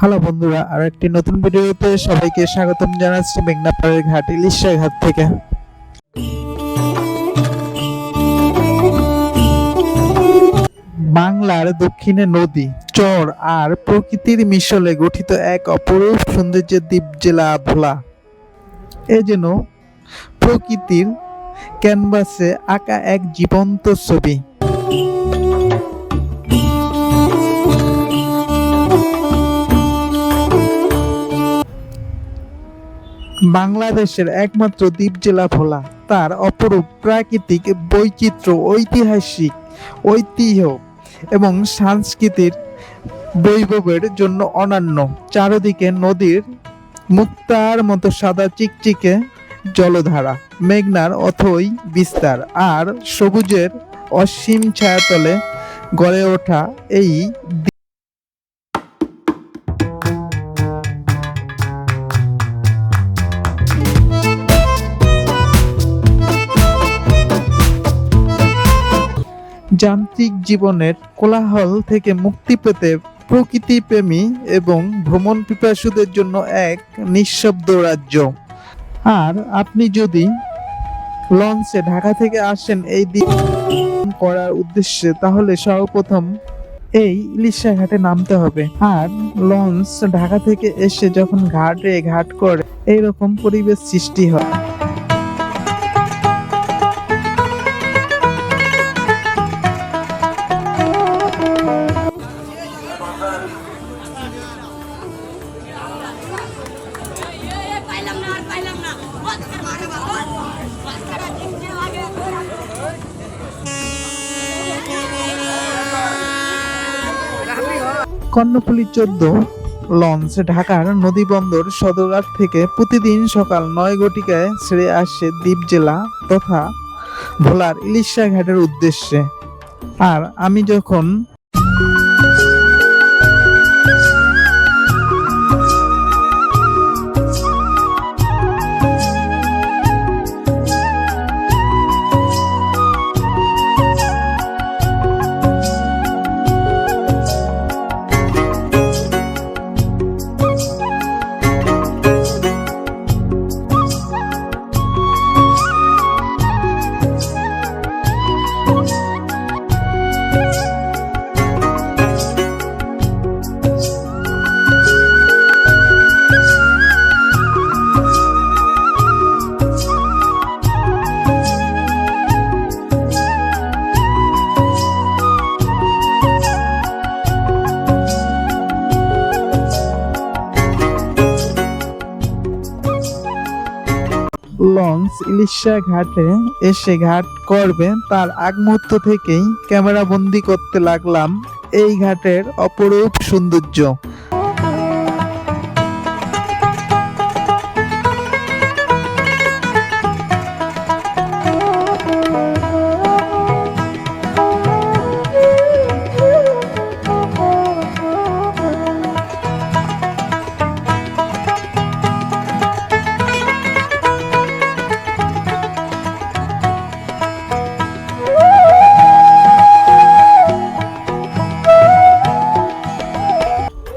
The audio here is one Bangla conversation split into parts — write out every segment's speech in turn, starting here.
হ্যালো বন্ধুরা আর একটি নতুন ভিডিওতে সবাইকে স্বাগতম জানাচ্ছি মেঘনাপাড়ের ঘাট ইলিশাঘাট থেকে। দক্ষিণে নদী, চর আর প্রকৃতির মিশলে গঠিত এক অপরূপ সৌন্দর্যের দ্বীপ জেলা ভোলা। এ যেন প্রকৃতির ক্যানভাসে আঁকা এক জীবন্ত ছবি। বাংলাদেশের একমাত্র দ্বীপ জেলা ভোলা। তার অপরূপ প্রাকৃতিক বৈচিত্র্য, ঐতিহাসিক ঐতিহ্য এবং সাংস্কৃতিক বৈভবের জন্য অনন্য। চারদিকে নদীর মুক্তার মতো সাদা চিকচিকে জলধারা, মেঘনার অথই বিস্তার আর সবুজের অসীম ছায়াতলে গড়ে ওঠা এই যান্ত্রিক জীবনের কোলাহল থেকে মুক্তি পেতে প্রকৃতিপ্রেমী এবং ভ্রমণ পিপাসুদের জন্য এক নিঃশব্দ রাজ্য। আর আপনি যদি লঞ্চে ঢাকা থেকে আসেন এই দিন করার উদ্দেশ্যে, তাহলে সর্বপ্রথম এই ইলিশা ঘাটে নামতে হবে। আর লঞ্চ ঢাকা থেকে এসে যখন ঘাটে ঘাট করে, এইরকম পরিবেশ সৃষ্টি হয়। কর্ণফুলী চোদ্দ লঞ্চ, ঢাকার নদীবন্দর সদরঘাট থেকে প্রতিদিন সকাল নয় গটিকায় ছেড়ে আসে দ্বীপ জেলা তথা ভোলার ইলিশা ঘাটের উদ্দেশ্যে। আর আমি যখন লঞ্চ ইলিশা ঘাটে এসে ঘাট করবে। তার আগ মুহূর্ত থেকেই ক্যামেরা বন্দি করতে লাগলাম এই ঘাটের অপরূপ সৌন্দর্য।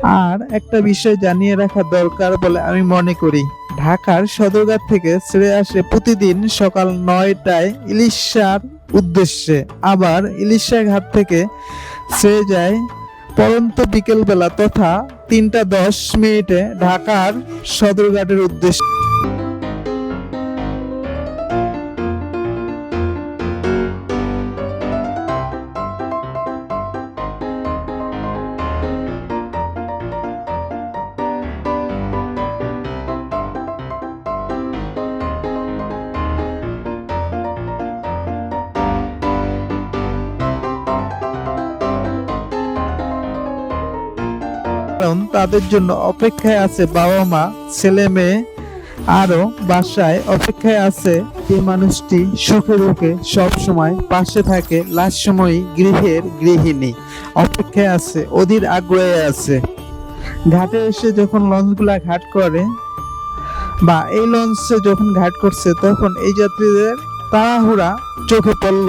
আর একটা বিষয় জানিয়ে রাখা দরকার বলে আমি মনে করি। ঢাকার সদরঘাট থেকে ছেড়ে আসে প্রতিদিন সকাল নয়টায় ইলিশার উদ্দেশ্যে। আবার ইলিশা ঘাট থেকে ছেড়ে যায় পরন্ত বিকেলবেলা তথা তিনটা দশ মিনিটে ঢাকার সদরঘাটের উদ্দেশ্যে। কারণ তাদের জন্য অপেক্ষায় আছে বাবা মা, ছেলে মেয়ে আরও বাসায় অপেক্ষায় আছে যে মানুষটি সুখে দুঃখে সব সময় পাশে থাকে লাস্ট সময় গৃহের গৃহিণী। অপেক্ষায় আছে, অধীর আগ্রহে আছে। ঘাটে এসে যখন লঞ্চগুলা ঘাট করে বা এই লঞ্চে যখন ঘাট করছে, তখন এই যাত্রীদের তাড়াহুড়া চোখে পড়ল।